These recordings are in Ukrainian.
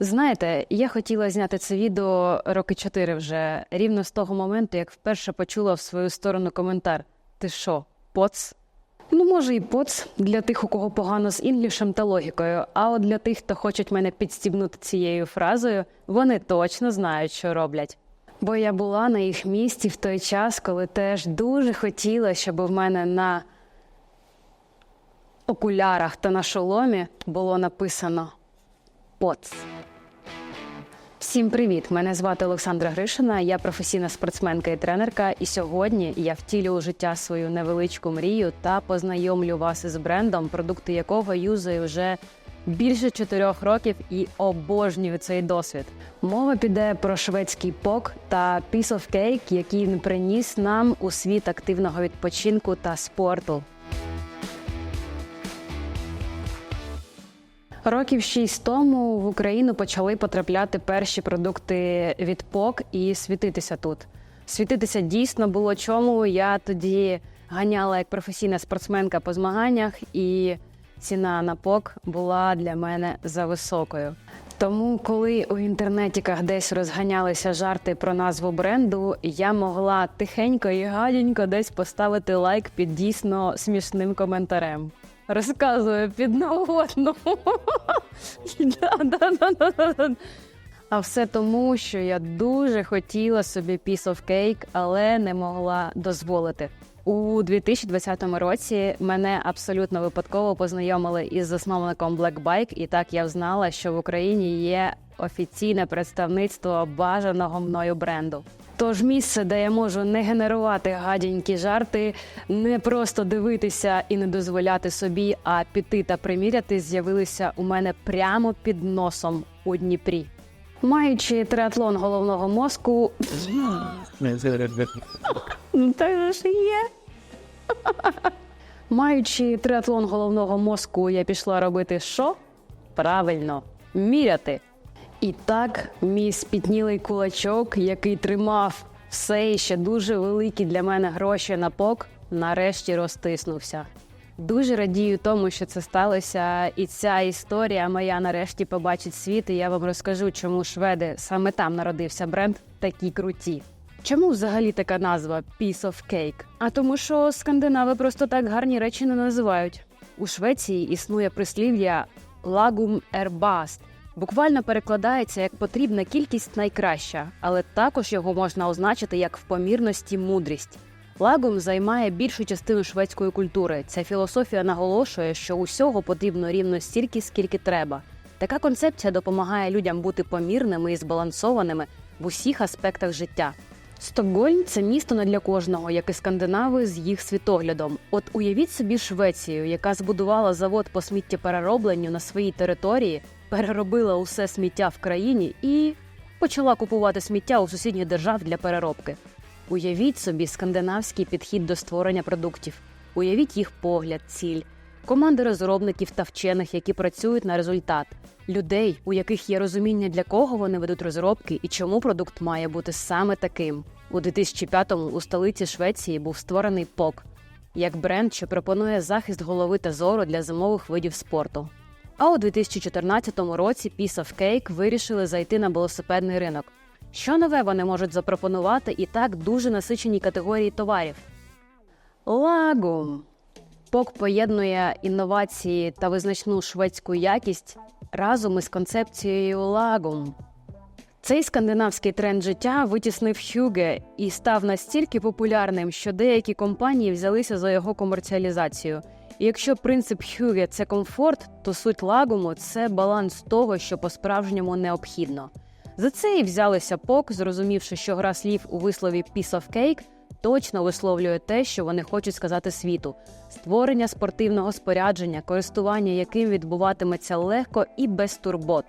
Знаєте, я хотіла зняти це відео роки чотири вже, рівно з того моменту, як вперше почула в свою сторону коментар: Ти що, поц? Ну, може, і поц для тих, у кого погано з інглішем та логікою. А от для тих, хто хочуть мене підстібнути цією фразою, вони точно знають, що роблять. Бо я була на їх місці в той час, коли теж дуже хотіла, щоб в мене на окулярах та на шоломі було написано ПОЦ. Всім привіт! Мене звати Олександра Гришина. Я професійна спортсменка і тренерка. І сьогодні я втілю у життя свою невеличку мрію та познайомлю вас із брендом, продукти якого юзаю вже більше чотирьох років і обожнюю цей досвід. Мова піде про шведський пок та Piece of Cake, який він приніс нам у світ активного відпочинку та спорту. Років шість тому в Україну почали потрапляти перші продукти від ПОК і світитися тут. Світитися дійсно було чому. Я тоді ганяла як професійна спортсменка по змаганнях, і ціна на ПОК була для мене зависокою. Тому, коли у інтернетіках десь розганялися жарти про назву бренду, я могла тихенько і гаденько десь поставити лайк під дійсно смішним коментарем. Розказую під нагодну. А все тому, що я дуже хотіла собі piece of cake, але не могла дозволити. У 2020 році мене абсолютно випадково познайомили із засновником Black Bike, і так я взнала, що в Україні є офіційне представництво бажаного мною бренду. Тож місце, де я можу не генерувати гаденькі жарти, не просто дивитися і не дозволяти собі, а піти та приміряти, з'явилися у мене прямо під носом у Дніпрі. Маючи триатлон головного мозку, ну так ж є. Маючи триатлон головного мозку, я пішла робити що? Правильно, міряти. І так, мій спітнілий кулачок, який тримав все ще дуже великі для мене гроші на пок, нарешті розтиснувся. Дуже радію тому, що це сталося, і ця історія моя нарешті побачить світ. І я вам розкажу, чому шведи саме там народився бренд такі круті. Чому взагалі така назва Piece of Cake? А тому, що скандинави просто так гарні речі не називають. У Швеції існує прислів'я Lagum erbast. Буквально перекладається як потрібна кількість найкраща, але також його можна означити як в помірності мудрість. Лагум займає більшу частину шведської культури. Ця філософія наголошує, що усього потрібно рівно стільки, скільки треба. Така концепція допомагає людям бути помірними і збалансованими в усіх аспектах життя. Стокгольм це місто не для кожного, як і скандинави з їх світоглядом. От уявіть собі Швецію, яка збудувала завод по сміттєпереробленню на своїй території, переробила усе сміття в країні і почала купувати сміття у сусідніх держав для переробки. Уявіть собі скандинавський підхід до створення продуктів. Уявіть їх погляд, ціль, команди розробників та вчених, які працюють на результат, людей, у яких є розуміння, для кого вони ведуть розробки і чому продукт має бути саме таким. У 2005-му у столиці Швеції був створений ПОК як бренд, що пропонує захист голови та зору для зимових видів спорту. А у 2014 році Piece of Cake вирішили зайти на велосипедний ринок. Що нове вони можуть запропонувати і так дуже насиченій категорії товарів? Лагум. Пок поєднує інновації та визначну шведську якість разом із концепцією лагум. Цей скандинавський тренд життя витіснив Хюге і став настільки популярним, що деякі компанії взялися за його комерціалізацію. І якщо принцип Хюге це комфорт, то суть лагуму це баланс того, що по-справжньому необхідно. За це і взялися ПОК, зрозумівши, що гра слів у вислові «piece of cake» точно висловлює те, що вони хочуть сказати світу: створення спортивного спорядження, користування яким відбуватиметься легко і без турбот.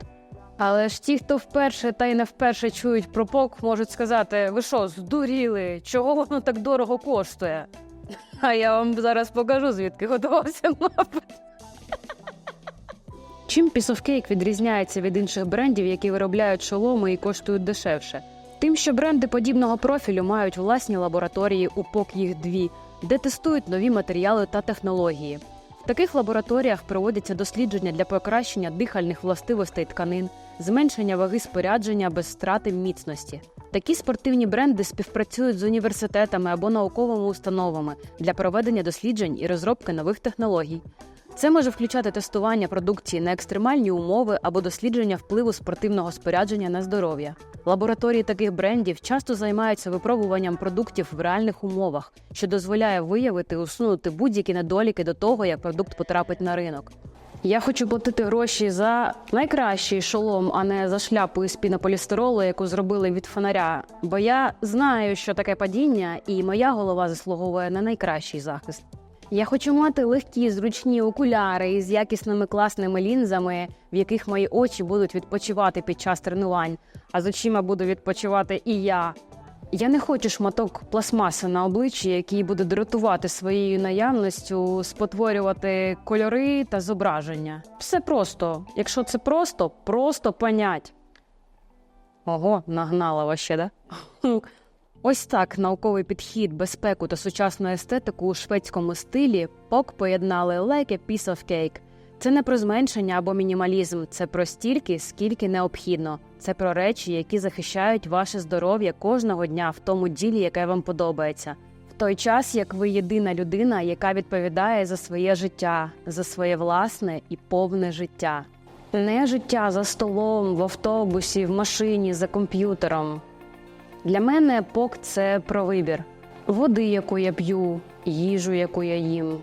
Але ж ті, хто вперше та й не вперше чують про ПОК, можуть сказати: ви що, здуріли? Чого воно так дорого коштує? А я вам зараз покажу, звідки готувався напад. Чим Cake відрізняється від інших брендів, які виробляють шоломи і коштують дешевше? Тим, що бренди подібного профілю мають власні лабораторії у ПОК їх дві, де тестують нові матеріали та технології. Таких лабораторіях проводяться дослідження для покращення дихальних властивостей тканин, зменшення ваги спорядження без страти міцності. Такі спортивні бренди співпрацюють з університетами або науковими установами для проведення досліджень і розробки нових технологій. Це може включати тестування продукції на екстремальні умови або дослідження впливу спортивного спорядження на здоров'я. Лабораторії таких брендів часто займаються випробуванням продуктів в реальних умовах, що дозволяє виявити і усунути будь-які недоліки до того, як продукт потрапить на ринок. Я хочу платити гроші за найкращий шолом, а не за шляпу із пінополістиролу, яку зробили від фонаря. Бо я знаю, що таке падіння, і моя голова заслуговує на найкращий захист. Я хочу мати легкі, зручні окуляри із якісними класними лінзами, в яких мої очі будуть відпочивати під час тренувань, а з очима буду відпочивати і я. Я не хочу шматок пластмаси на обличчі, який буде дратувати своєю наявністю, спотворювати кольори та зображення. Все просто. Якщо це просто, просто понять. Ого, нагнала ваще, да? Ось так науковий підхід, безпеку та сучасну естетику у шведському стилі пок поєднали like a piece of cake. Це не про зменшення або мінімалізм, це про стільки, скільки необхідно. Це про речі, які захищають ваше здоров'я кожного дня в тому ділі, яке вам подобається. В той час, як ви єдина людина, яка відповідає за своє життя, за своє власне і повне життя. Не життя за столом, в автобусі, в машині, за комп'ютером. Для мене пок це про вибір води, яку я п'ю, їжу, яку я їм,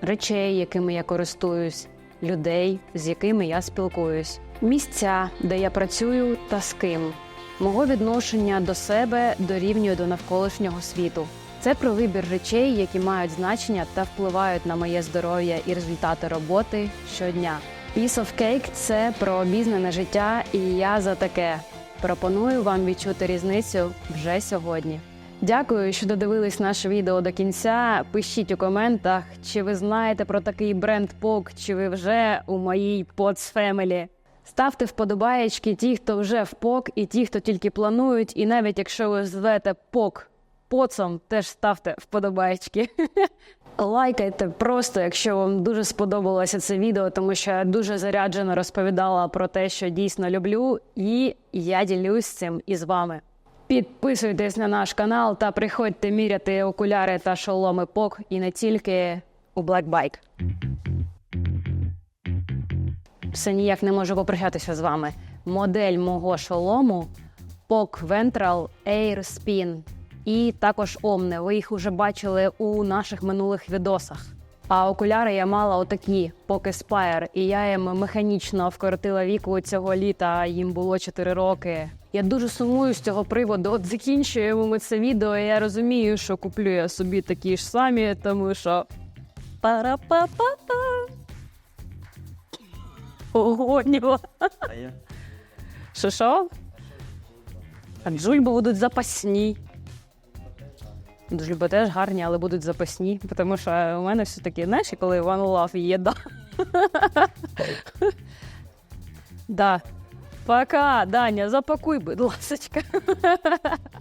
речей, якими я користуюсь, людей, з якими я спілкуюсь, місця, де я працюю та з ким. Мого відношення до себе дорівнює до навколишнього світу. Це про вибір речей, які мають значення та впливають на моє здоров'я і результати роботи щодня. Piece of Cake – це про обізнане життя, і я за таке. Пропоную вам відчути різницю вже сьогодні. Дякую, що додивились наше відео до кінця. Пишіть у коментах, чи ви знаєте про такий бренд POC, чи ви вже у моїй POTS Family. Ставте вподобаєчки ті, хто вже в POC, і ті, хто тільки планують. І навіть якщо ви звете POC поцом, теж ставте вподобаєчки. Лайкайте просто, якщо вам дуже сподобалося це відео, тому що я дуже заряджено розповідала про те, що дійсно люблю, і я ділюсь цим із вами. Підписуйтесь на наш канал та приходьте міряти окуляри та шоломи ПОК і не тільки у Black Bike. Все ніяк не можу попрощатися з вами. Модель мого шолому POC Ventral Air Spin і також Omne. Ви їх вже бачили у наших минулих відосах. А окуляри я мала отакі POC Aspire, і я їм механічно вкоротила віку цього літа. Їм було 4 роки. Я дуже сумую з цього приводу. От закінчуємо ми це відео. і Я розумію, що куплю я собі такі ж самі, тому що пара-па-па-па. Ого, Що що? А джульби будуть запасні. Джульби теж гарні, але будуть запасні, тому що у мене все-таки, знаєш, коли One Love є, да. да. Пока, Даня, запакуй, будь ласочка.